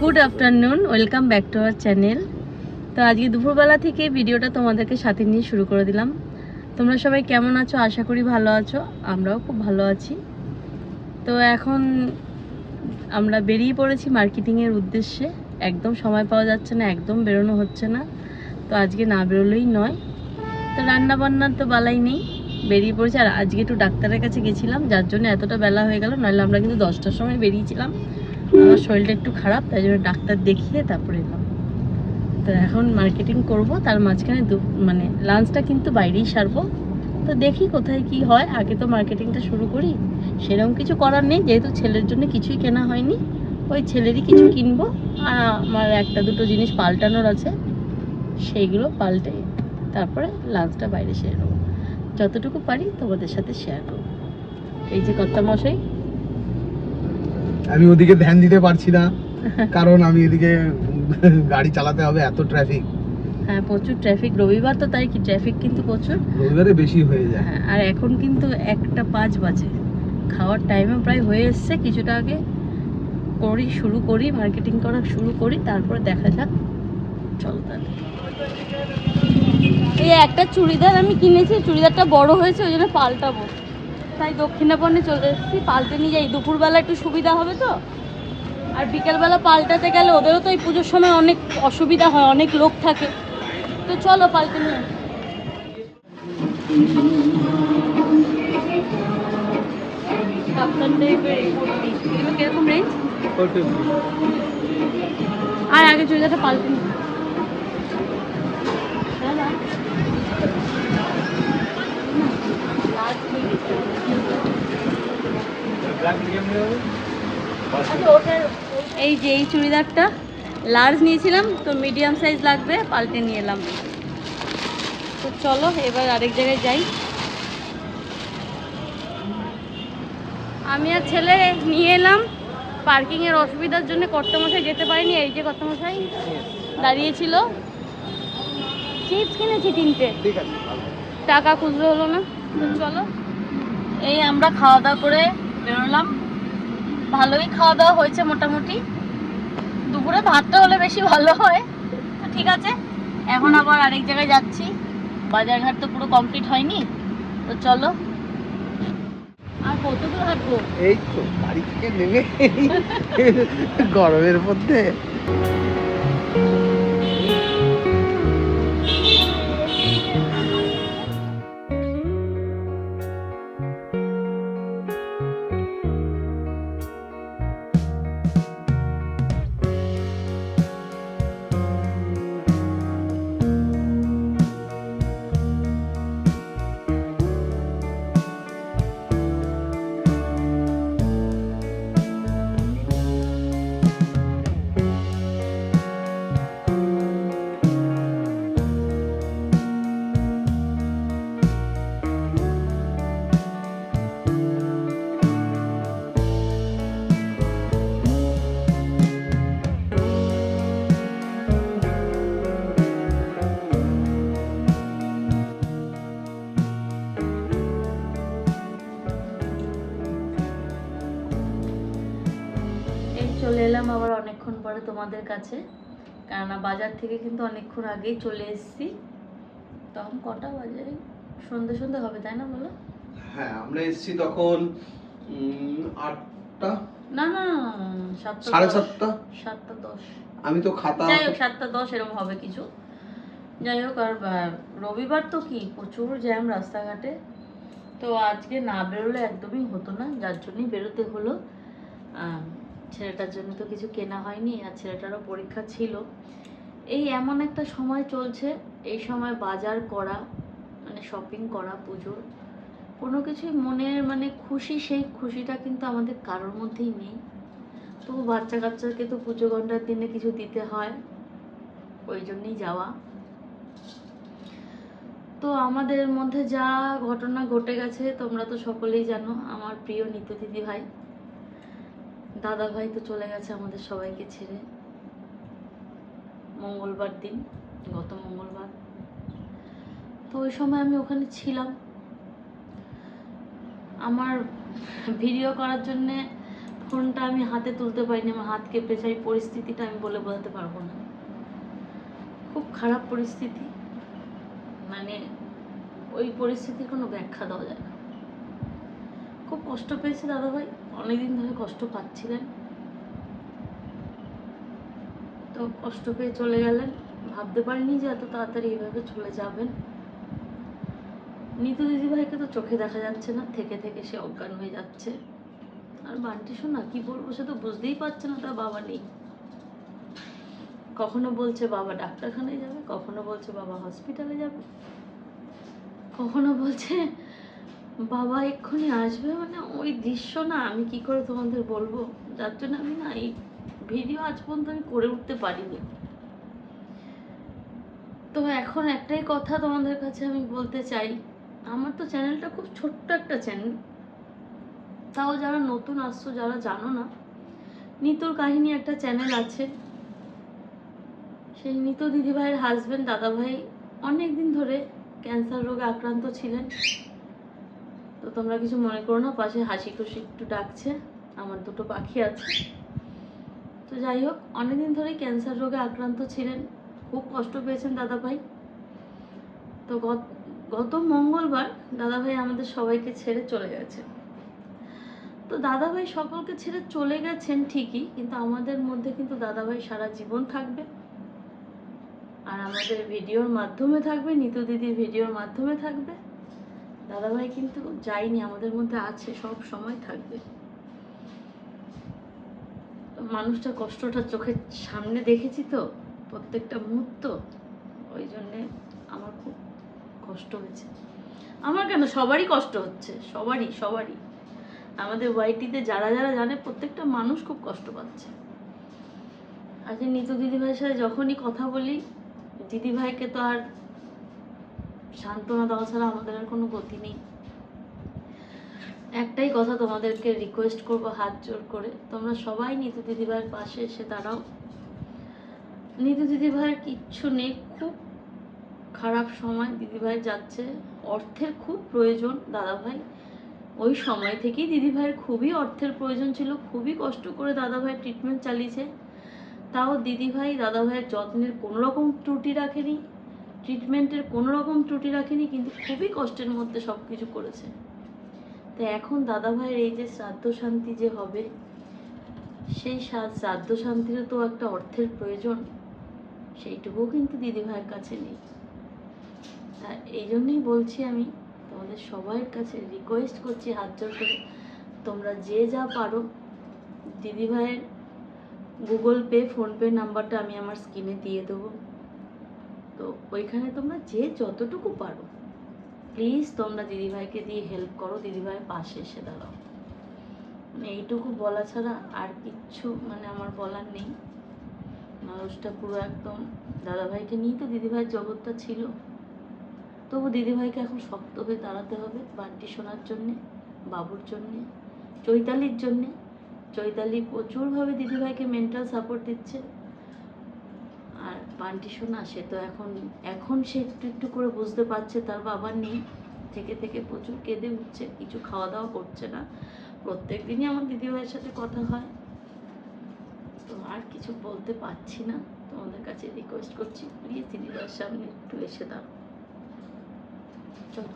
Good afternoon, welcome back to our channel. তো আজকে দুপুরবেলা থেকে ভিডিওটা তোমাদেরকে সাথে নিয়ে শুরু করে দিলাম। তোমরা সবাই কেমন আছো? আশা করি ভালো আছো। আমরাও খুব ভালো আছি। তো এখন আমরা বেরিয়ে পড়েছি মার্কেটিংয়ের উদ্দেশ্যে। একদম সময় পাওয়া যাচ্ছে না, একদম বেরোনো হচ্ছে না। তো আজকে না বেরোলেই নয়। তো রান্না বান্নার তো বালাই নেই, বেরিয়ে পড়েছি। আর আজকে একটু ডাক্তারের কাছে গেছিলাম, যার জন্য এতটা বেলা হয়ে গেল। নাহলে আমরা কিন্তু দশটার সময় বেরিয়েছিলাম। আমার শরীরটা একটু খারাপ, তাই জন্য ডাক্তার দেখিয়ে তারপরে এলাম। তো এখন মার্কেটিং করব, তার মাঝখানে দু মানে লাঞ্চটা কিন্তু বাইরেই সারবো। তো দেখি কোথায় কি হয়, আগে তো মার্কেটিংটা শুরু করি। সেরকম কিছু করার নেই, যেহেতু ছেলের জন্য কিছুই কেনা হয়নি। ওই ছেলেরই কিছু কিনবো, আর আমার একটা দুটো জিনিস পাল্টানোর আছে। সেইগুলো পাল্টে তারপরে লাঞ্চটা বাইরে সেরে নেব। যতটুকু পারি তোমাদের সাথে শেয়ার করব। এই যে কর্তা মশাই আমি ওদিকে ধ্যান দিতে পারছি না কারণ আমি এদিকে গাড়ি চালাতে হবে এত ট্রাফিক হ্যাঁ প্রচুর ট্রাফিক রবিবার তো তাই কি ট্রাফিক কিন্তু প্রচুর। রবিবারে বেশি হয়ে যায়। হ্যাঁ আর এখন কিন্তু একটা পাঁচ বাজে। খাওয়ার টাইমও প্রায় হয়ে এসছে কিছুটা আগে করি শুরু করি মার্কেটিং করা শুরু করি তারপরে দেখা যাক। চলো তাহলে। এই একটা চুড়িদার আমি কিনেছি চুড়িদারটা বড় হয়েছে ওই জন্য পাল্টাবো। তাই দক্ষিণাপনে চলে এসেছি। পাল্টে নিয়ে যাই। দুপুরবেলা একটু সুবিধা হবে তো? আর বিকেলবেলা পাল্টাতে গেলে ওদেরও তো এই পুজোর সময় অনেক অসুবিধা হয়, অনেক লোক থাকে। তো চলো পাল্টে নিয়ে আর আগে চুড়িদারটা পাল্টে নি দাদা এই যে এই চুড়িদারটা লার্জ নিয়েছিলাম তো মিডিয়াম সাইজ লাগবে পাল্টে নিয়ে এলাম। তো চলো এবার আরেক জায়গায় যাই। আমি আর ছেলে নিয়ে এলাম পার্কিংয়ের অসুবিধার জন্য কর্তামশাই যেতে পারিনি এই যে কর্তামশাই দাঁড়িয়েছিল। চিপস কিনেছি তিনটে। টাকা খুচরো হলো না। চলো এই আমরা খাওয়া দাওয়া করে বেরোলাম। ভালোই খাওয়া দাওয়া হয়েছে মোটামুটি। দুপুরে ভাতটা হলে বেশি ভালো হয়। তো ঠিক আছে, এখন আবার আরেক জায়গায় যাচ্ছি। বাজারঘাট তো পুরো কমপ্লিট হয়নি। তো চলো। আর কত দূর হাঁটবো? এই তো, বাড়ি থেকে নেমে গরমের মধ্যে। চলে এলাম আবার অনেকক্ষণ পরে তোমাদের কাছে। কেননা বাজার থেকে কিন্তু অনেকক্ষণ আগেই চলে এসেছি। তখন কটা বাজে? সন্ধে সন্ধে হবে তাই না বলো? হ্যাঁ আমরা এসেছি তখন আটটা? না না সাড়ে। সাতটা? সাতটা দশ। আমি তো খাতা যাই হোক সাতটা দশ এরকম হবে কিছু। যাই হোক আর রবিবার তো কি? প্রচুর জ্যাম রাস্তাঘাটে। তো আজকে না বেরোলে একদমই হতো না যার জন্যই বেরোতে হলো। ছেলেটার জন্য তো কিছু কেনা হয়নি আর ছেলেটারও পরীক্ষা ছিল। এই এমন একটা সময় চলছে, এই সময় বাজার করা মানে শপিং করা, পুজোর, কোনো কিছুই মনের মানে খুশি, সেই খুশিটা কিন্তু আমাদের কারোর মধ্যেই নেই। তবু বাচ্চা কাচ্চাকে তো পুজো ঘণ্টার দিনে কিছু দিতে হয়, ওই জন্যই যাওয়া। তো আমাদের মধ্যে যা ঘটনা ঘটে গেছে, তোমরা তো সকলেই জানো, আমার প্রিয় নিত্য দিদি ভাই। দাদা ভাই তো চলে গেছে আমাদের সবাইকে ছেড়ে। মঙ্গলবার দিন, গত মঙ্গলবার। তো ওই সময় আমি ওখানে ছিলাম। আমার ভিডিও করার জন্যে ফোনটা আমি হাতে তুলতে পারিনি, আমার হাত কেঁপে যাই পরিস্থিতিটা আমি বলে বোঝাতে পারব না। খুব খারাপ পরিস্থিতি। মানে ওই পরিস্থিতির কোনো ব্যাখ্যা দেওয়া যায় না। খুব কষ্ট পেয়েছে দাদাভাই। অনেকদিন ধরে কষ্ট পাচ্ছিলেন। তো কষ্ট পেয়ে চলে গেলেন। ভাবতে পারিনি যে এত তাড়াতাড়ি এইভাবে চলে যাবেন। নিতু দিদিভাইকে তো চোখে দেখা যাচ্ছে না, থেকে থেকে সে অজ্ঞান হয়ে যাচ্ছে। আর বান্টি শোনা কি বলব সে তো বুঝতেই পারছে না তার বাবা নেই। কখনো বলছে বাবা ডাক্তারখানায় যাবে, কখনো বলছে বাবা হসপিটালে যাবে, কখনো বলছে বাবা এক্ষুনি আসবে মানে ওই দৃশ্য না, আমি কি করে তোমাদের বলব? যার জন্য আমি না এই ভিডিও আজ পর্যন্ত আমি করে উঠতে পারিনি। তো এখন একটাই কথা তোমাদের কাছে আমি বলতে চাই, আমার তো চ্যানেলটা খুব ছোট্ট একটা চ্যানেল। তাও যারা নতুন আসছো, যারা জানো না, নিতুর কাহিনী একটা চ্যানেল আছে। সেই নিতু দিদিভাইয়ের হাজবেন্ড দাদাভাই অনেক দিন ধরে ক্যান্সার রোগে আক্রান্ত ছিলেন। তো তোমরা কিছু মনে করো না, পাশে হাসি খুশি একটু ডাকছে, আমার দুটো পাখি আছে। তো যাই হোক, অনেকদিন ধরেই ক্যান্সার রোগে আক্রান্ত ছিলেন, খুব কষ্ট পেয়েছেন দাদাভাই। তো গত মঙ্গলবার দাদাভাই আমাদের সবাইকে ছেড়ে চলে গেছে তো দাদাভাই সকলকে ছেড়ে চলে গেছেন ঠিকই, কিন্তু আমাদের মধ্যে কিন্তু দাদাভাই সারা জীবন থাকবে। আর আমাদের ভিডিওর মাধ্যমে থাকবে, নিতু দিদির ভিডিওর মাধ্যমে থাকবে। দাদাভাই কিন্তু যায়নি, আমাদের মধ্যে আছে, সব সময় থাকবে। মানুষটা কষ্টটা চোখের সামনে দেখেছি তো, প্রত্যেকটা মুহূর্ত, ওই জন্যে আমার খুব কষ্ট হয়েছে। আমার কেন? সবারই কষ্ট হচ্ছে, সবারই সবারই। আমাদের ওয়াইটিতে যারা যারা জানে, প্রত্যেকটা মানুষ খুব কষ্ট পাচ্ছে। আজকে নিতু দিদিভাইয়ের সাথে যখনই কথা বলি, দিদিভাইকে তো আর সান্ত্বনা দেওয়া ছাড়া আমাদের আর কোনো গতি নেই। একটাই কথা তোমাদেরকে রিকোয়েস্ট করব হাত জোর করে। তোমরা সবাই নিতু দিদিভাইয়ের পাশে এসে দাঁড়াও। নিতু দিদিভাইয়ের কিচ্ছু নেই, খুব খারাপ সময় দিদিভাই যাচ্ছে। অর্থের খুব প্রয়োজন দাদাভাই। ওই সময় থেকেই দিদিভাইয়ের খুবই অর্থের প্রয়োজন ছিল, খুবই কষ্ট করে দাদাভাই ট্রিটমেন্ট চালিয়েছে। তাও দিদিভাই দাদাভাইয়ের যত্নের কোনো রকম ত্রুটি রাখেনি। ট্রিটমেন্টের কোনো রকম ত্রুটি রাখেনি, কিন্তু খুবই কষ্টের মধ্যে সব কিছু করেছে। তো এখন দাদাভাইয়ের এই যে শ্রাদ্ধ শান্তি যে হবে, সেই শ্রাদ্ধ শান্তিরও তো একটা অর্থের প্রয়োজন, সেইটুকুও কিন্তু দিদিভাইয়ের কাছে নেই। তা এই জন্যই বলছি আমি, তোমাদের সবার কাছে রিকোয়েস্ট করছি হাত জোর করে, তোমরা যে যা পারো, দিদিভাইয়ের গুগল পে ফোনপে নাম্বারটা আমি আমার স্ক্রিনে দিয়ে দেবো। তো ওইখানে তোমরা যে যতটুকু পারো। প্লিজ তোমরা দিদিভাইকে দিয়ে হেল্প করো দিদিভাইয়ের পাশে এসে দাঁড়াও। মানে এইটুকু বলা ছাড়া আর কিচ্ছু মানে আমার বলার নেই। মানুষটা পুরো একদম দাদাভাইকে নিয়েই তো দিদিভাইয়ের জগৎটা ছিল। তবু দিদিভাইকে এখন শক্ত হয়ে দাঁড়াতে হবে বান্টি শোনার জন্যে, বাবুর জন্যে, চৈতালির জন্যে। চৈতালি প্রচুরভাবে দিদিভাইকে মেন্টাল সাপোর্ট দিচ্ছে। বান্টি শোনা, সে তো এখন এখন সে একটু একটু করে বুঝতে পারছে, তার বাবা নেই। থেকে থেকে প্রচুর কেঁদে উঠছে, কিছু খাওয়া দাওয়া করছে না। প্রত্যেক দিনই আমার দিদিভাইয়ের সাথে কথা হয়। তো আর কিছু বলতে পারছি না। তোমাদের কাছে রিকোয়েস্ট করছি প্লিজ দিদিভাইয়ের সামনে একটু এসে দাও চলো